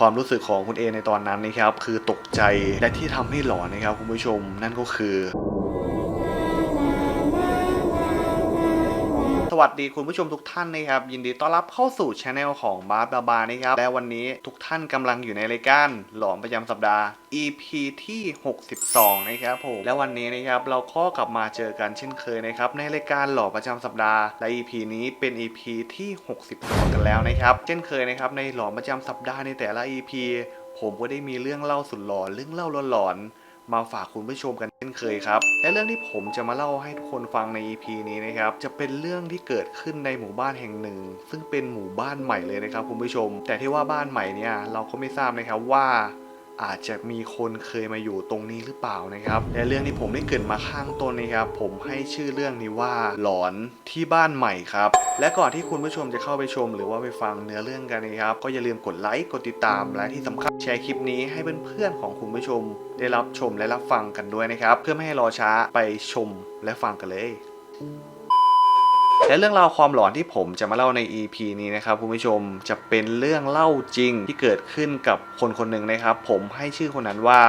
ความรู้สึกของคุณเอในตอนนั้นนะครับ คือตกใจและที่ทำให้หลอนนะครับคุณผู้ชม นั่นก็คือ สวัสดีคุณผู้ชมทุกท่านนะครับยินดีต้อนรับเข้าสู่ช anel ของบาร์บาบานะครับและวันนี้ทุกท่านกำลังอยู่ในรายการหลอนประจำสัปดาห์ EP ที่ 62 นะครับผมและวันนี้นะครับเราก็กลับมาเจอกันเช่นเคยนะครับในรายการหลอนประจำสัปดาห์และ EP นี้เป็น EP ที่ 62 กันแล้วนะครับเช่นเคยนะครับในหลอนประจำสัปดาห์ในแต่ละ EP ผมก็ได้มีเรื่องเล่าสุดหลอนเรื่องเล่าหลอนๆ มาฝากคุณผู้ชมกันเช่นเคยครับ และเรื่องที่ผมจะมาเล่าให้ทุกคนฟังใน EP นี้นะครับ จะเป็นเรื่องที่เกิดขึ้นในหมู่บ้านแห่งหนึ่ง ซึ่งเป็นหมู่บ้านใหม่เลยนะครับคุณผู้ชม แต่ที่ว่าบ้านใหม่เนี่ยเราก็ไม่ทราบนะครับว่า อาจจะมีคนเคยมาอยู่ตรงนี้หรือเปล่านะครับ และเรื่องที่ผมได้เกิดมาข้างต้นนะครับ ผมให้ชื่อเรื่องนี้ว่าหลอนที่บ้านใหม่ครับ และก่อนที่คุณผู้ชมจะเข้าไปชม หรือว่าไปฟังเนื้อเรื่องกันนะครับ ก็อย่าลืมกดไลค์กดติดตามและที่สำคัญแชร์คลิปนี้ให้เพื่อนๆของคุณผู้ชม ได้รับชมและรับฟังกันด้วยนะครับ เพื่อไม่ให้รอช้าไปชมและฟังกันเลย และเรื่องราวความหลอนที่ผมจะมาเล่าใน EP นี้นะครับคุณผู้ชมจะเป็นเรื่องเล่าจริงที่เกิดขึ้นกับคนคนหนึ่งนะครับ ผมให้ชื่อคนนั้นว่า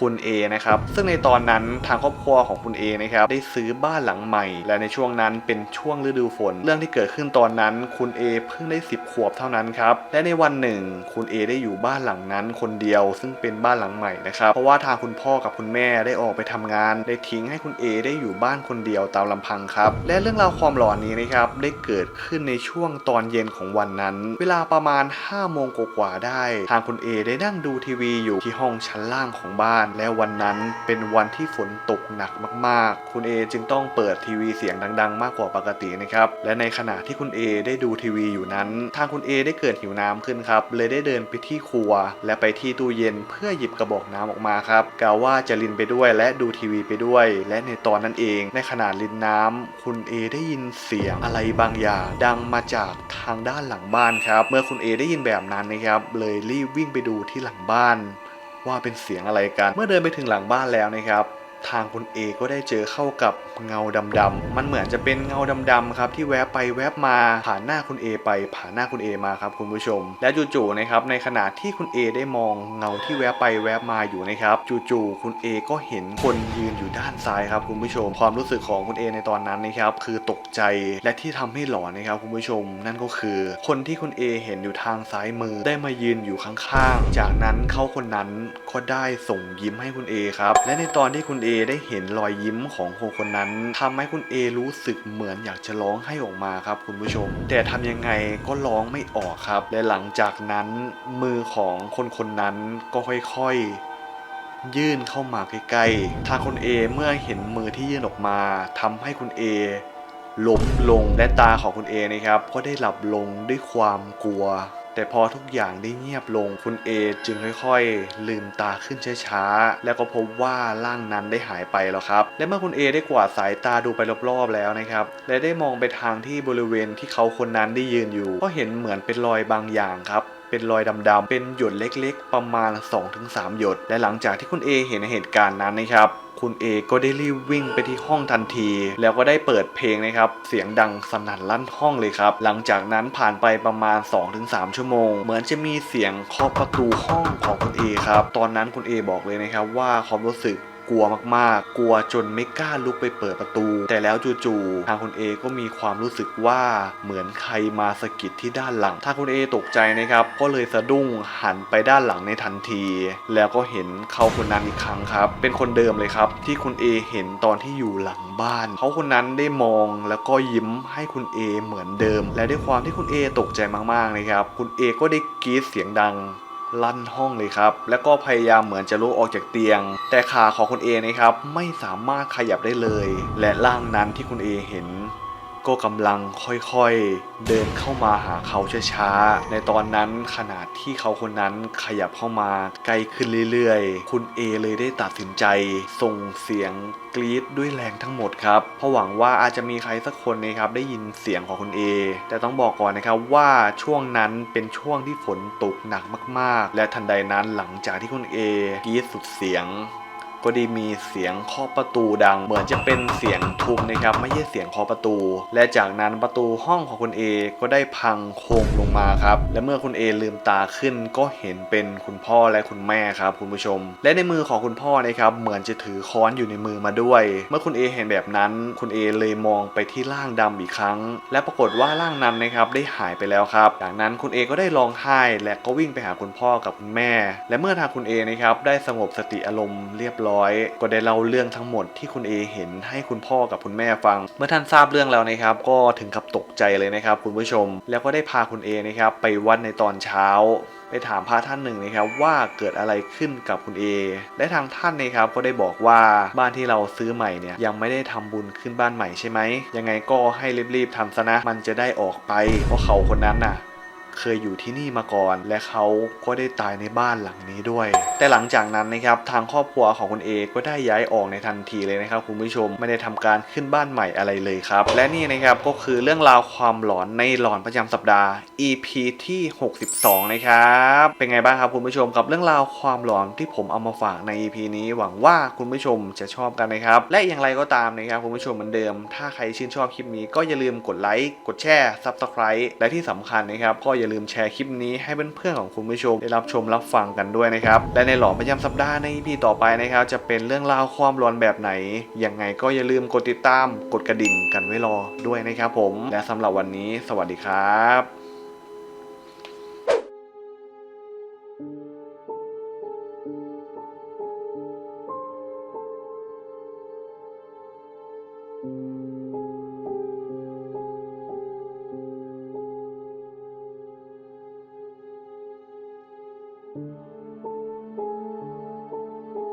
คุณ A นะครับ ซึ่งในตอนนั้นทางครอบครัวของคุณ A นะครับได้ซื้อบ้านหลังใหม่ และในช่วงนั้นเป็นช่วงฤดูฝน เรื่องที่เกิดขึ้นตอนนั้น คุณ A เพิ่งได้ 10 ขวบเท่านั้นครับ และในวันหนึ่ง คุณ A ได้อยู่บ้านหลังนั้นคนเดียว ซึ่งเป็นบ้านหลังใหม่นะครับ เพราะว่าทางคุณพ่อกับคุณแม่ได้ออกไปทำงาน ได้ทิ้งให้คุณ A ได้อยู่บ้านคนเดียวตามลำพังครับ และเรื่องราวความหลอนนี้นะครับได้เกิดขึ้นในช่วงตอนเย็นของวันนั้น เวลาประมาณ5โมงกว่าได้ ทางคุณ A ได้นั่งดูทีวีอยู่ที่ห้องชั้นล่างของบ้าน และวันนั้นเป็นวันที่ฝนตกหนักมากๆ คุณ A จึงต้องเปิดทีวีเสียงดัง ๆ มากกว่าปกตินะครับ และในขณะที่คุณ A ได้ดูทีวีอยู่นั้น ทางคุณ A ได้เกิดหิวน้ำขึ้นครับ เลยได้เดินไปที่ครัว และไปที่ตู้เย็นเพื่อหยิบกระบอกน้ำออกมาครับกล่าวว่าจะลินไปด้วยและดูทีวีไปด้วย และในตอนนั้นเอง ในขณะลินน้ำคุณ A ได้ยินเสียงอะไรบางอย่างดังมาจากทางด้านหลังบ้านครับ เมื่อคุณเอได้ยินแบบนั้นนะครับ เลยรีบวิ่งไปดูที่หลังบ้าน ว่าเป็นเสียงอะไรกัน เมื่อเดินไปถึงหลังบ้านแล้วนะครับ ทางคุณเอก็ได้เจอเข้ากับเงาดำๆ มันเหมือนจะเป็นเงาดำๆครับที่แวบไปแวบมาผ่านหน้าคุณเอไปผ่านหน้าคุณเอมาครับคุณผู้ชม และจู่ๆนะครับในขณะที่คุณเอได้มองเงาที่แวบไปแวบมาอยู่นะครับจู่ๆคุณเอก็เห็นคนยืนอยู่ด้านซ้ายครับคุณผู้ชม ความรู้สึกของคุณเอในตอนนั้นนะครับคือตกใจและที่ทำให้หลอนนะครับคุณผู้ชม นั่นก็คือ คนที่คุณเอเห็นอยู่ทางซ้ายมือได้มายืนอยู่ข้างๆ จากนั้นเขาคนนั้นก็ได้ส่งยิ้มให้คุณเอครับและในตอนที่คุณเอได้เห็นรอยยิ้มของคนคนนั้นทำให้คุณเอรู้สึกเหมือนอยากจะร้องให้ออกมาครับคุณผู้ชม แต่ทำยังไงก็ร้องไม่ออกครับ และหลังจากนั้นมือของคนคนนั้นก็ค่อยๆยื่นเข้ามาใกล้ๆ ทางคุณเอเมื่อเห็นมือที่ยื่นออกมาทำให้คุณเอล้มลงและตาของคุณเอนะครับก็ได้หลับลงด้วยความกลัว แต่พอทุกอย่างได้เงียบลงคุณเอจึงค่อยๆ ลืมตาขึ้นช้าๆ แล้วก็พบว่าร่างนั้นได้หายไปแล้วครับ และเมื่อคุณเอได้กวาดสายตาดูไปรอบๆแล้วนะครับ และได้มองไปทางที่บริเวณที่เขาคนนั้นได้ยืนอยู่ ก็เห็นเหมือนเป็นรอยบางอย่างครับ เป็นรอยดำๆ เป็นหยดเล็กๆ ประมาณ 2-3 หยด และหลังจากที่คุณเอเห็นเหตุการณ์นั้นนะครับ คุณเอก็ได้รีบวิ่งไปที่ห้องทันที แล้วก็ได้เปิดเพลงนะครับ เสียงดังสนั่นลั่นห้องเลยครับ หลังจากนั้นผ่านไปประมาณ 2-3 ชั่วโมง เหมือนจะมีเสียงเคาะประตูห้องของคุณเอครับ ตอนนั้นคุณเอบอกเลยนะครับว่าความรู้สึก กลัวมากๆ กลัวจนไม่กล้าลุกไปเปิดประตู แต่แล้วจู่ๆทางคุณเอก็มีความรู้สึกว่าเหมือนใครมาสะกิดที่ด้านหลังทางคุณเอตกใจนะครับ ก็เลยสะดุ้งหันไปด้านหลังในทันที แล้วก็เห็นเขาคนนั้นอีกครั้งครับ เป็นคนเดิมเลยครับ ที่คุณเอเห็นตอนที่อยู่หลังบ้าน เขาคนนั้นได้มองแล้วก็ยิ้มให้คุณเอเหมือนเดิม และด้วยความที่คุณเอตกใจมากๆนะครับ คุณเอก็ได้กรีดเสียงดัง ลั่นห้องเลยครับ แล้วก็พยายามเหมือนจะลุกออกจากเตียง แต่ขาของคุณเอนะครับไม่สามารถขยับได้เลย และร่างนั้นที่คุณเอเห็น ก็กำลังค่อยๆ เดินเข้ามาหาเขาช้าๆ ในตอนนั้นขนาดที่เขาคนนั้นขยับเข้ามาใกล้ขึ้นเรื่อยๆ คุณเอเลยได้ตัดสินใจ ส่งเสียงกรีดด้วยแรงทั้งหมดครับเพราะหวังว่าอาจจะมีใครสักคนนะครับได้ยินเสียงของคุณเอแต่ต้องบอกก่อนนะครับว่าช่วงนั้นเป็นช่วงที่ฝนตกหนักมากๆ และทันใดนั้นหลังจากที่คุณเอกรีดสุดเสียง ก็ได้มีเสียงเคาะประตูดัง เหมือนจะเป็นเสียงทุบนะครับ ไม่ใช่เสียงเคาะประตู และจากนั้นประตูห้องของคุณเอก็ได้พังโครงลงมาครับ และเมื่อคุณเอลืมตาขึ้นก็เห็นเป็นคุณพ่อและคุณแม่ครับคุณผู้ชม และในมือของคุณพ่อนะครับเหมือนจะถือค้อนอยู่ในมือมาด้วย เมื่อคุณเอเห็นแบบนั้น คุณเอเลยมองไปที่ร่างดำอีกครั้ง และปรากฏว่าร่างนั้นนะครับได้หายไปแล้วครับจากนั้นคุณเอก็ได้ร้องไห้และก็วิ่งไปหาคุณพ่อกับคุณแม่ และเมื่อทางคุณเอนะครับได้สงบสติอารมณ์เรียบร้อยก็ได้เล่าเรื่องทั้งหมดที่คุณเอเห็นให้คุณพ่อกับคุณแม่ฟัง เมื่อท่านทราบเรื่องแล้วนะครับ ก็ถึงกับตกใจเลยนะครับ คุณผู้ชม แล้วก็ได้พาคุณเอนะครับไปวัดในตอนเช้าไปถามพระท่านหนึ่งนะครับว่าเกิดอะไรขึ้นกับคุณเอและทางท่านนะครับก็ได้บอกว่าบ้านที่เราซื้อใหม่เนี่ยยังไม่ได้ทำบุญขึ้นบ้านใหม่ใช่ไหมยังไงก็ให้รีบๆทำซะนะมันจะได้ออกไปเพราะเขาคนนั้นน่ะ เคยอยู่ที่นี่มาก่อน และเขาก็ได้ตายในบ้านหลังนี้ด้วย แต่หลังจากนั้นนะครับทางครอบครัวของคุณเอก็ได้ย้ายออกในทันทีเลยนะครับคุณผู้ชมไม่ได้ทำการขึ้นบ้านใหม่อะไรเลยครับ และนี่นะครับก็คือเรื่องราวความหลอนในหลอนประจำสัปดาห์ EP ที่ 62 นะครับ เป็นไงบ้างครับคุณผู้ชมกับเรื่องราวความหลอนที่ผมเอามาฝากใน EP นี้หวังว่าคุณผู้ชมจะชอบกันนะครับ และอย่างไรก็ตามนะครับคุณผู้ชมเหมือนเดิม ถ้าใครชื่นชอบคลิปนี้ก็อย่าลืมกดไลค์กดแชร์ Subscribe และที่สำคัญนะครับก็อย่าลืมแชร์คลิปนี้ให้เพื่อนๆของคุณผู้ชมได้รับชมรับฟังกันด้วยนะครับ และในหลอนประจำสัปดาห์ใน EP ต่อไปนะครับ จะเป็นเรื่องราวความหลอนแบบไหน ยังไงก็อย่าลืมกดติดตาม กดกระดิ่งกันไว้รอด้วยนะครับผม และสำหรับวันนี้สวัสดีครับ Thank